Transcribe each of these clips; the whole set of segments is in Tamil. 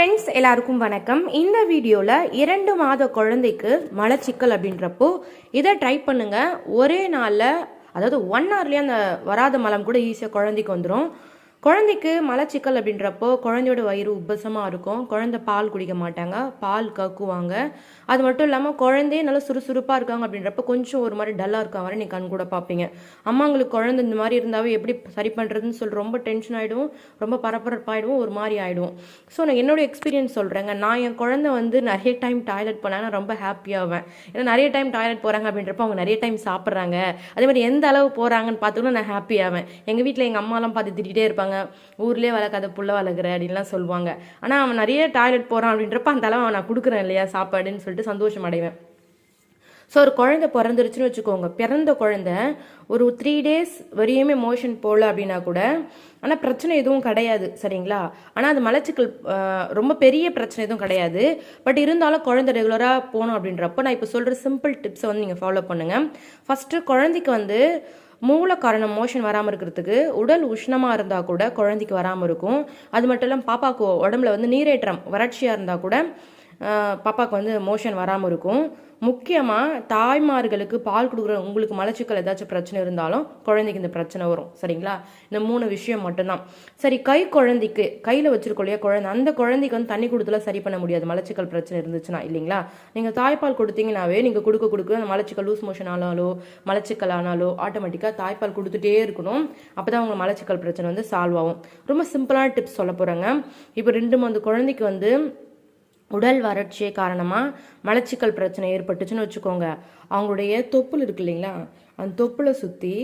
ஃப்ரெண்ட்ஸ் எல்லாருக்கும் வணக்கம். இந்த வீடியோவில் இரண்டு மாத குழந்தைக்கு மலச்சிக்கல் அப்படின்றப்போ இதை ட்ரை பண்ணுங்க. ஒரே நாளில் அதாவது ஒன் ஹவர்லேயே அந்த வராத மலம் கூட ஈஸியாக குழந்தைக்கு வந்துடும் குழந்தைக்கு மலச்சிக்கல் அப்படின்றப்போ குழந்தையோட வயிறு உப்பசமாக இருக்கும். குழந்தை பால் குடிக்க மாட்டாங்க. பால் கக்குவாங்க. அது மட்டும் இல்லாமல் குழந்தையே நல்லா சுறுசுறுப்பாக இருக்காங்க அப்படின்றப்ப கொஞ்சம் ஒரு மாதிரி டல்லாக இருக்க வரை நீ கண் கூட பார்ப்பீங்க. அம்மாங்களுக்கு குழந்தை இந்த மாதிரி இருந்தாவே எப்படி சரி பண்ணுறதுன்னு சொல்லி ரொம்ப டென்ஷன் ஆகிடும் ரொம்ப பரபரப்பாயிடும் ஒரு மாதிரி ஆகிடும் ஸோ நான் என்னோட எக்ஸ்பீரியன்ஸ் சொல்கிறேங்க நான் என் குழந்தை வந்து நிறைய டைம் டாய்லெட் போனால் நான் ரொம்ப ஹாப்பியாகுவேன் ஏன்னா நிறைய டைம் டாய்லெட் போகிறாங்க அப்படின்றப்ப அவங்க நிறைய டைம் சாப்பிட்றாங்க. அதே மாதிரி எந்த அளவு போகிறாங்கன்னு பார்த்தோன்னா நான் ஹாப்பி ஆவேன். எங்கள் வீட்டில் எங்கள் அம்மாலாம் பார்த்து திட்டிகிட்டே இருப்பாங்க. ஊர்லேயே வளர்க்காத புள்ள வளர்க்குற அப்படின்லாம் சொல்லுவாங்க. ஆனால் அவன் நிறைய டாய்லெட் போகிறான் அப்படின்றப்ப அந்த அளவு நான் கொடுக்குறேன் இல்லையா சாப்பாடுன்னு சொல்லிட்டு சந்தோஷம் அடைவேன். ஸோ ஒரு குழந்தை பிறந்துருச்சுன்னு வச்சுக்கோங்க. பிறந்த குழந்தை ஒரு த்ரீ டேஸ் வரையுமே மோஷன் போகல அப்படின்னா கூட ஆனால் பிரச்சனை எதுவும் கிடையாது சரிங்களா? ஆனால் அது மலச்சிக்கல் ரொம்ப பெரிய பிரச்சனை எதுவும் கிடையாது. பட் இருந்தாலும் குழந்தை ரெகுலராக போகணும் அப்படின்றப்போ நான் இப்போ சொல்கிற சிம்பிள் டிப்ஸை வந்து நீங்கள் ஃபாலோ பண்ணுங்கள் ஃபஸ்ட்டு குழந்தைக்கு வந்து மூல காரணம் மோஷன் வராமல் இருக்கிறதுக்கு உடல் உஷ்ணமாக இருந்தால் கூட குழந்தைக்கு வராமல் இருக்கும். அது மட்டும் இல்லாமல் பாப்பாக்கு உடம்புல வந்து நீரேற்றம் வறட்சியாக இருந்தால் கூட பாப்பாவுக்கு வந்து மோஷன் வராமல் இருக்கும். முக்கியமாக தாய்மார்களுக்கு பால் கொடுக்குற உங்களுக்கு மலச்சிக்கல் ஏதாச்சும் பிரச்சனை இருந்தாலும் குழந்தைக்கு இந்த பிரச்சனை வரும். சரிங்களா? இந்த மூணு விஷயம் மட்டும்தான். சரி கை குழந்தைக்கு கையில் வச்சிருக்கோம் இல்லையா குழந்தை? அந்த குழந்தைக்கு வந்து தண்ணி கொடுத்துலாம் சரி பண்ண முடியாது. மலச்சிக்கல் பிரச்சனை இருந்துச்சுன்னா இல்லைங்களா? நீங்கள் தாய்ப்பால் கொடுத்தீங்கன்னாவே நீங்கள் கொடுக்க கொடுக்க அந்த மலச்சிக்கல் லூஸ் மோஷன் ஆனாலோ மலச்சிக்கல் ஆனாலோ ஆட்டோமேட்டிக்காக தாய்ப்பால் கொடுத்துட்டே இருக்கணும். அப்போ தான் அவங்க மலச்சிக்கல் பிரச்சனை வந்து சால்வ் ஆகும். ரொம்ப சிம்பிளான டிப்ஸ் சொல்ல போகிறேங்க இப்போ ரெண்டு மந்த குழந்தைக்கு வந்து உடல் வறட்சி காரணமாக மலச்சிக்கல் பிரச்சனை ஏற்பட்டுச்சுன்னு வச்சுக்கோங்க. அவங்களுடைய தொப்புள் இருக்கு இல்லைங்களா? அந்த தொப்புளை சுற்றி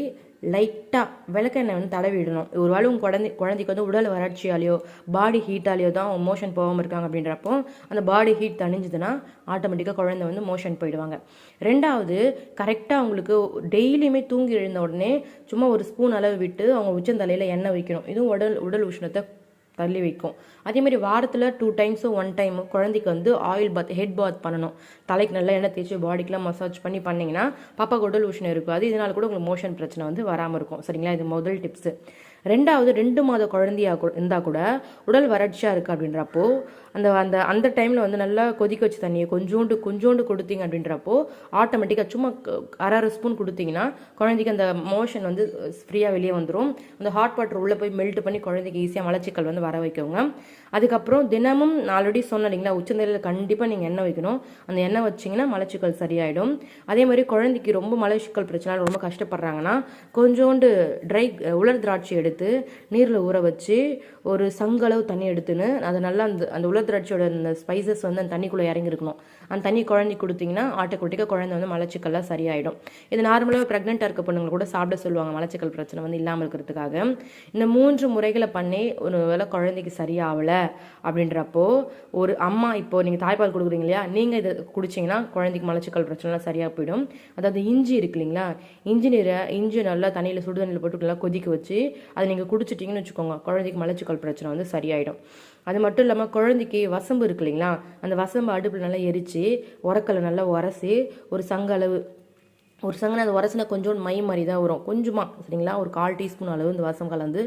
லைட்டாக விளக்கெண்ணெய் வந்து தடவிடணும். ஒரு வேளை உங்கள் குழந்தை குழந்தைக்கு வந்து உடல் வறட்சியாலேயோ பாடி ஹீட்டாலேயோ தான் அவங்க மோஷன் போகாமல் இருக்காங்க அப்படின்றப்போ அந்த பாடி ஹீட் தணிஞ்சதுன்னா ஆட்டோமேட்டிக்காக குழந்தை வந்து மோஷன் போயிடுவாங்க. ரெண்டாவது கரெக்டாக அவங்களுக்கு டெய்லியுமே தூங்கி எழுந்த உடனே சும்மா ஒரு ஸ்பூன் அளவு விட்டு அவங்க உச்சந்தலையில் எண்ணெய் வைக்கணும். இதுவும் உடல் உடல் உஷ்ணத்தை தள்ளி வைக்கும். அதே மாதிரி வாரத்தில் டூ டைம்ஸோ ஒன் டைமு குழந்தைக்கு வந்து ஆயில் பாத் ஹெட் பாத் பண்ணணும். தலைக்கு நல்லா எண்ணெய் தேய்ச்சி பாடிக்கெலாம் மசாஜ் பண்ணி பண்ணிங்கன்னா பாப்பா உடல் உஷ்ணம் இருக்கும். அது இதனால கூட உங்களுக்கு மோஷன் பிரச்சனை வந்து வராமல் இருக்கும். சரிங்களா? இது முதல் டிப்ஸு ரெண்டாவது ரெண்டு மாத குழந்தையாக கூட இருந்தால் கூட உடல் வறட்சியாக இருக்குது அப்படின்றப்போ அந்த அந்த அந்த டைமில் வந்து நல்லா கொதிக்க வச்சு தண்ணியை கொஞ்சோண்டு கொஞ்சோண்டு கொடுத்தீங்க அப்படின்றப்போ ஆட்டோமேட்டிக்காக சும்மா அரை அரை ஸ்பூன் கொடுத்தீங்கன்னா குழந்தைக்கு அந்த மோஷன் வந்து ஃப்ரீயாக வெளியே வந்துடும் அந்த ஹாட் வாட்டர் உள்ளே போய் மெல்ட் பண்ணி குழந்தைக்கு ஈஸியாக மலச்சிக்கல் வந்து வர வைக்கோங்க. அதுக்கப்புறம் தினமும் நான் ஆல்ரெடி சொன்னேன் இல்லைங்களா உச்சந்தலையில் கண்டிப்பாக நீங்கள் எண்ணெய் வைக்கணும். அந்த எண்ணெய் வச்சிங்கன்னா மலச்சிக்கல் சரியாயிடும். அதே மாதிரி குழந்தைக்கு ரொம்ப மலச்சிக்கல் பிரச்சனை ரொம்ப கஷ்டப்படுறாங்கன்னா கொஞ்சோண்டு ட்ரை உலர் திராட்சை எடுத்து நீரில் ஊற வச்சு ஒரு சங்களவு தண்ணி எடுத்துன்னு அதை நல்லா அந்த அந்த உலர் திராட்சையோட அந்த ஸ்பைசஸ் வந்து அந்த தண்ணிக்குள்ளே இறங்கிருக்கணும் அந்த தண்ணி குழந்தைக்கு கொடுத்தீங்கன்னா ஆட்டோமேட்டிக்காக குழந்தை வந்து மலச்சிக்கல்லாம் சரியாயிடும். இது நார்மலாக ப்ரெக்னெண்ட்டாக இருக்க பொண்ணுங்களை கூட சாப்பிட சொல்லுவாங்க மலச்சிக்கல் பிரச்சனை வந்து இல்லாமல் இருக்கிறதுக்காக. இந்த மூன்று முறைகளை பண்ணி ஒரு வேலை குழந்தைக்கு சரியாகலை அப்படின்றப்போ ஒரு அம்மா இப்போ நீங்கள் தாய்ப்பால் கொடுக்குறீங்க இல்லையா? நீங்கள் இதை குடிச்சிங்கன்னா குழந்தைக்கு மலச்சிக்கல் பிரச்சனைலாம் சரியாக போயிடும். அதாவது இஞ்சி இருக்கு இல்லைங்களா? இஞ்சி நீரை இஞ்சி நல்லா தண்ணியில் சுடு தண்ணியில் போட்டு நல்லா கொதிக்க வச்சு அதை நீங்கள் குடிச்சிட்டிங்கன்னு வச்சுக்கோங்க. குழந்தைக்கு மலச்சிக்கல் பிரச்சனை வந்து சரியாயிடும். அது மட்டும் இல்லாமல் குழந்தைக்கு வசம்பு இருக்கு இல்லைங்களா? அந்த வசம்பு அடுப்பில் நல்லா எரித்து உரக்கலை நல்லா உரசி ஒரு சங்க அளவு ஒரு சங்கன அது உரசினா கொஞ்சோண்டு மை மாதிரி தான் வரும். கொஞ்சமாக சரிங்களா? ஒரு கால் டீஸ்பூன் அளவு இந்த வசம் கலந்து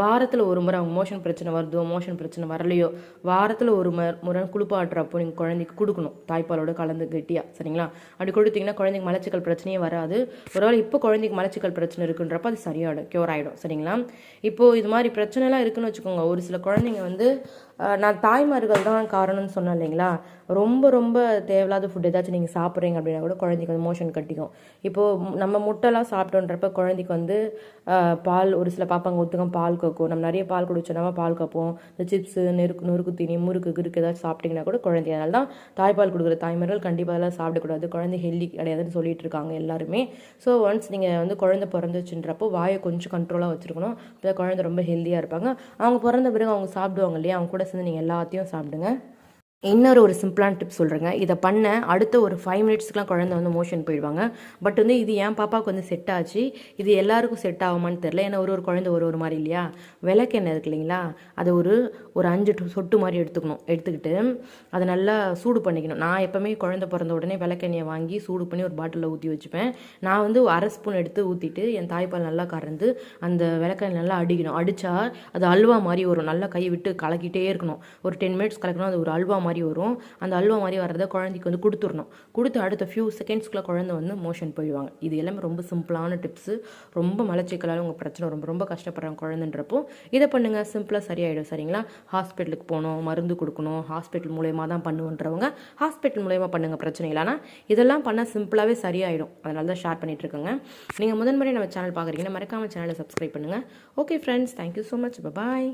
வாரத்தில் ஒரு முறை அவங்க மோஷன் பிரச்சனை வருதோ மோஷன் பிரச்சனை வரலையோ வாரத்தில் ஒரு முறை குளிப்பாட்டுறப்போ நீங்கள் குழந்தைக்கு கொடுக்கணும். தாய்ப்பாலோட கலந்து கெட்டியாக சரிங்களா? அப்படி கொடுத்தீங்கன்னா குழந்தைக்கு மலச்சிக்கல் பிரச்சனையே வராது. ஒருவேளை இப்போ குழந்தைக்கு மலச்சிக்கல் பிரச்சனை இருக்குன்றப்ப அது சரியாயிடும் க்யூர் ஆகிடும் சரிங்களா? இப்போது இது மாதிரி பிரச்சனைலாம் இருக்குன்னு வச்சுக்கோங்க. ஒரு சில குழந்தைங்க வந்து நான் தாய்மார்கள் தான் காரணம்னு சொன்னேன் இல்லைங்களா? ரொம்ப ரொம்ப தேவையில்லாத ஃபுட் ஏதாச்சும் நீங்கள் சாப்பிட்றீங்க அப்படின்னா கூட குழந்தைக்கு வந்து மோஷன் கட்டிக்கும். இப்போது நம்ம முட்டைலாம் சாப்பிட்டோன்றப்ப குழந்தைக்கு வந்து பால் ஒரு சில பாப்பாங்க ஒத்துக்கம் பால் கக்கும். நம்ம நிறைய பால் குடிச்சோன்னா பால் கப்போம். இந்த சிப்ஸு நெருக்கு நொறுக்கு தீனி முறுக்கு கிறுக்கு ஏதாச்சும் சாப்பிட்டீங்கன்னா கூட குழந்தை அதனால தான் தாய்ப்பால் கொடுக்குற தாய்மார்கள் கண்டிப்பாக அதெல்லாம் சாப்பிடக்கூடாது. குழந்தை ஹெல்தி கிடையாதுன்னு சொல்லிட்டு இருக்காங்க எல்லாருமே. ஸோ ஒன்ஸ் நீங்கள் வந்து குழந்தை பிறந்துச்சுன்றப்போ வாயை கொஞ்சம் கண்ட்ரோலாக வச்சுருக்கணும். அப்போ குழந்தை ரொம்ப ஹெல்த்தியாக இருப்பாங்க. அவங்க பிறந்த பிறகு அவங்க சாப்பிடுவாங்க இல்லையா? அவங்க கூட சேர்ந்து நீங்கள் எல்லாத்தையும் சாப்பிடுங்க. இன்னொரு ஒரு சிம்பிளான டிப் சொல்கிறேங்க இதை பண்ண அடுத்த ஒரு ஃபைவ் மினிட்ஸ்க்குலாம் குழந்தை வந்து மோஷன் போயிடுவாங்க. பட் வந்து இது என் பாப்பாவுக்கு வந்து செட் ஆச்சு. இது எல்லாருக்கும் செட் ஆகுமான்னு தெரில ஏன்னா ஒரு ஒரு குழந்தை ஒரு ஒரு மாதிரி இல்லையா? விளக்கெண்ணெய் இருக்கு இல்லைங்களா? அதை ஒரு ஒரு அஞ்சு டு- சொட்டு மாதிரி எடுத்துக்கணும். எடுத்துக்கிட்டு அதை நல்லா சூடு பண்ணிக்கணும். நான் எப்போவுமே குழந்தை பிறந்த உடனே விளக்கெண்ணெயை வாங்கி சூடு பண்ணி ஒரு பாட்டிலில் ஊற்றி வச்சுப்பேன். நான் வந்து அரை ஸ்பூன் எடுத்து ஊற்றிட்டு என் தாய்ப்பால் நல்லா கறந்து அந்த விளக்கெண்ணெய் நல்லா அடிக்கணும். அடித்தா அது அல்வா மாதிரி வரும். நல்லா கை விட்டு கலக்கிட்டே இருக்கணும். ஒரு டென் மினிட்ஸ் கலக்கணும். அது ஒரு அல்வா மாதிரி மாதிரி வரும். அந்த அல்வா மாதிரி வர்றதை குழந்தைக்கு வந்து கொடுத்துடணும். கொடுத்து அடுத்த ஃபியூ செகண்ட்ஸ்க்குள்ள குழந்தை வந்து மோஷன் போயிடுவாங்க. இது எல்லாமே ரொம்ப சிம்பிளான டிப்ஸு ரொம்ப மலச்சிக்கலால் உங்கள் பிரச்சனை ரொம்ப ரொம்ப கஷ்டப்படுறாங்க குழந்தைன்றப்போ இதை பண்ணுங்கள் சிம்பிளாக சரியாயிடும் சரிங்களா? ஹாஸ்பிட்டலுக்கு போகணும் மருந்து கொடுக்கணும். ஹாஸ்பிட்டல் மூலயமா தான் பண்ணுவோன்றவங்க ஹாஸ்பிட்டல் மூலயமா பண்ணுங்கள் பிரச்சனை இல்லைனா இதெல்லாம் பண்ணால் சிம்பிளாகவே சரியாயிடும். அதனால தான் ஷேர் பண்ணிகிட்டு இருக்கோங்க. நீங்கள் முதன்முறை நம்ம சேனல் பார்க்குறீங்கன்னா மறக்காம சேனலை சப்ஸ்கிரைப் பண்ணுங்கள் okay friends thank you so much bye